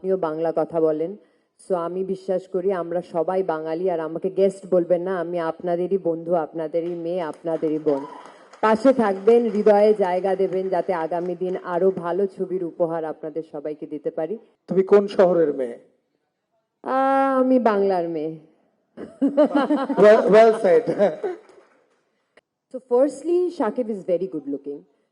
আপনিও বাংলা কথা বলেন। সো আমি বিশ্বাস করি আমরা সবাই বাঙালি আর আমাকে গেস্ট বলবেন না আমি আপনাদেরই বন্ধু আপনাদেরই মেয়ে আপনাদেরই বোন। পাশে থাকবেন হৃদয়ে জায়গা দেবেন যাতে আগামী দিন আরও ভালো ছবির উপহার আপনাদের সবাইকে দিতে পারি। তুমি কোন শহরের মেয়ে? আমি বাংলার মেয়ে। Well said so firstly Shakib is very good looking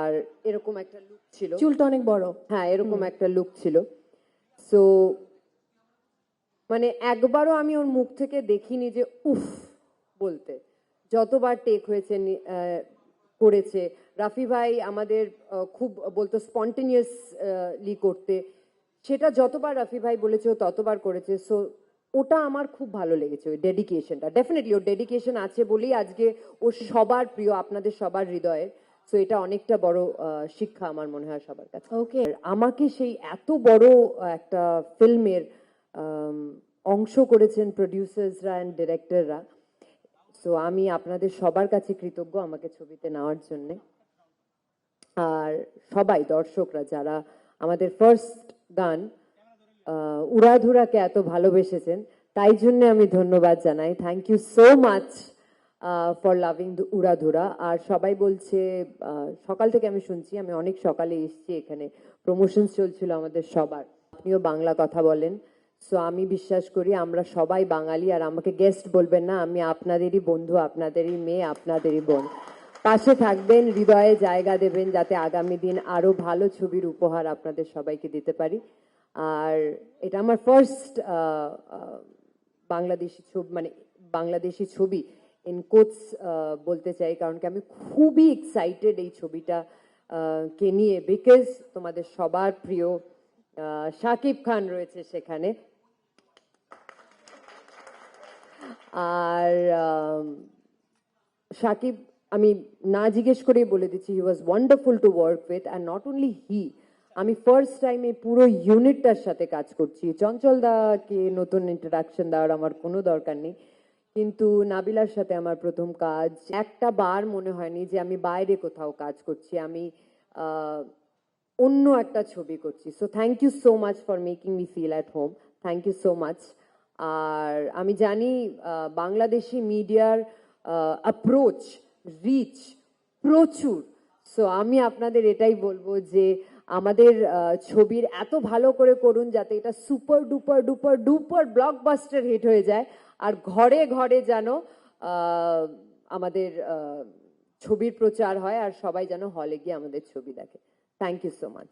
আর এরকম একটা লুক ছিল। চুলটা অনেক বড়। হ্যাঁ এরকম একটা লুক ছিল। সো মানে একবারও আমি ওর মুখ থেকে দেখিনি যে উফ বলতে। যতবার টেক হয়েছে করেছে। রাফি ভাই আমাদের খুব বলতো স্পন্টেনিয়াসলি করতে। সেটা যতবার রাফি ভাই বলেছে ও ততবার করেছে। সো ওটা আমার খুব ভালো লেগেছে ওই ডেডিকেশনটা ডেফিনেটলি ওর ডেডিকেশন আছে বলেই আজকে ও সবার প্রিয় আপনাদের সবার হৃদয়ের সো এটা অনেকটা বড় শিক্ষা আমার মনে হয় সবার কাছে। ওকে আমাকে সেই এত বড় একটা ফিল্মের অংশ করেছেন প্রডিউসার্সরা অ্যান্ড ডিরেক্টররা। সো আমি আপনাদের সবার কাছে কৃতজ্ঞ আমাকে ছবিতে নেওয়ার জন্যে। আর সবাই দর্শকরা যারা আমাদের ফার্স্ট গান উড়াধুরাকে এত ভালোবেসেছেন তাই জন্য আমি ধন্যবাদ জানাই। Thank you so much for loving Uradhura. আর সবাই বলছে সকাল থেকে আমি শুনছি, আমি অনেক সকালে এসেছি এখানে। প্রমোশনস চলছিল আমাদের সবার। আপনিও বাংলা কথা বলেন। সো আমি বিশ্বাস করি, আমরা সবাই বাঙালি, আর আমাকে গেস্ট বলবেন না, আমি আপনাদেরই বন্ধু, আপনাদেরই মেয়ে, আপনাদেরই বোন। পাশে থাকবেন, হৃদয়ে জায়গা দেবেন, যাতে আগামী দিন আরও ভালো ছবির উপহার আপনাদের সবাইকে দিতে পারি। আর এটা আমার ফার্স্ট বাংলাদেশি ছবি মানে বাংলাদেশি ছবি। ইন কোটস বলতে চাই কারণ কি আমি খুবই এক্সাইটেড এই ছবিটা আহ, কে নিয়ে বিকজ তোমাদের সবার প্রিয় শাকিব খান রয়েছে সেখানে। আর আম, সাকিব আমি না জিজ্ঞেস করেই বলে দিচ্ছি he was wonderful to work with and not only he আমি ফার্স্ট টাইম এই পুরো ইউনিটটার সাথে কাজ করছি। চঞ্চল দাকে নতুন ইন্ট্রোডাকশন দেওয়ার আমার কোনো দরকার নেই। কিন্তু নাবিলার সাথে আমার প্রথম কাজ, একটা বার মনে হয়নি যে আমি বাইরে কোথাও কাজ করছি, আমি অন্য একটা ছবি করছি। So thank you so much for making me feel at home thank you so much আর আমি জানি বাংলাদেশি মিডিয়ার অ্যাপ্রোচ রিচ প্রচুর। সো আমি আপনাদের এটাই বলব যে আমাদের ছবির এত ভালো করে করুন যাতে এটা super duper duper duper blockbuster hit হয়ে যায়। আর ঘরে ঘরে যেন আমাদের ছবির প্রচার হয় আর সবাই যেন হলে গিয়ে আমাদের ছবি দেখে। Thank you so much